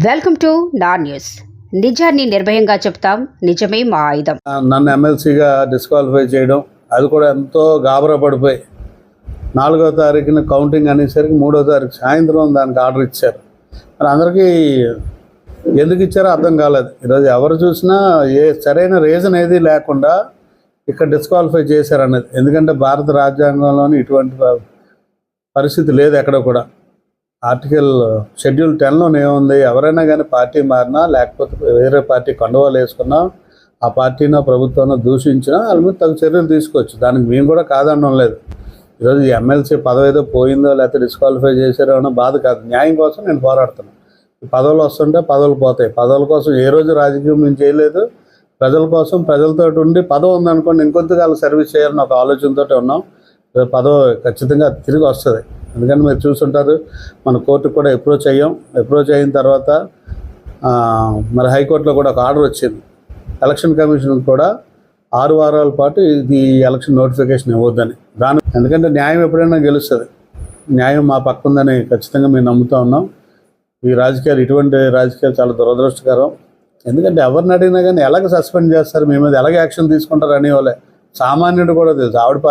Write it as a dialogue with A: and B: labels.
A: Welcome to నా news. నిజాన్ని నిర్భయంగా చెప్తాం నిజమే మా ఆయుధం.
B: నన్ను ఎమ్మెల్సీగా డిస్క్వాలిఫై చేయడం అది కూడా ఎంతో గాబరా పడిపోయి నాలుగో తారీఖున కౌంటింగ్ అనేసరికి మూడో తారీఖు సాయంత్రం దానికి ఆర్డర్ ఇచ్చారు. మరి అందరికీ ఎందుకు ఇచ్చారో అర్థం కాలేదు. ఈరోజు ఎవరు చూసినా ఏ సరైన రీజన్ ఏది లేకుండా ఇక్కడ డిస్క్వాలిఫై చేశారనేది. ఎందుకంటే భారత రాజ్యాంగంలోని ఇటువంటి పరిస్థితి లేదు ఎక్కడ కూడా. ఆర్టికల్ షెడ్యూల్ టెన్లోనే ఏముంది? ఎవరైనా కానీ పార్టీ మారినా లేకపోతే వేరే పార్టీ కండువాలు వేసుకున్నా ఆ పార్టీనో ప్రభుత్వాన్ని దూషించినా వాళ్ళ మీద తగు చర్యలు తీసుకోవచ్చు. దానికి మేము కూడా కాదనడం లేదు. ఈరోజు ఎమ్మెల్సీ పదవి ఏదో పోయిందో లేకపోతే డిస్క్వాలిఫై చేశారో అన్న బాధ కాదు. న్యాయం కోసం నేను పోరాడుతున్నాను. పదవులు వస్తుంటే పదవులు పోతాయి. పదవుల కోసం ఏ రోజు రాజకీయం మేము చేయలేదు. ప్రజల కోసం ప్రజలతో ఉండి పదవి ఉందనుకోండి ఇంకొంతకాలం సర్వీస్ చేయాలని ఒక ఆలోచనతో ఉన్నాం. పదవి ఖచ్చితంగా తిరిగి వస్తుంది. ఎందుకంటే మీరు చూసుంటారు మన కోర్టుకు కూడా అప్రోచ్ అయ్యాం. అప్రోచ్ అయిన తర్వాత మరి హైకోర్టులో కూడా ఒక ఆర్డర్ వచ్చింది. ఎలక్షన్ కమిషన్ కూడా ఆరు వారాల పాటు ఇది ఎలక్షన్ నోటిఫికేషన్ ఇవ్వద్దని. దాని ఎందుకంటే న్యాయం ఎప్పుడైనా గెలుస్తుంది. న్యాయం మా పక్క ఉందని ఖచ్చితంగా మేము నమ్ముతా ఉన్నాం. ఈ రాజకీయాలు ఇటువంటి రాజకీయాలు చాలా దురదృష్టకరం. ఎందుకంటే ఎవరిని అడిగినా కానీ ఎలాగ సస్పెండ్ చేస్తారు? మీ మీద ఎలాగ యాక్షన్ తీసుకుంటారు అనేవాళ్ళే. సామాన్యుడు కూడా తెలుసు. ఆవిడ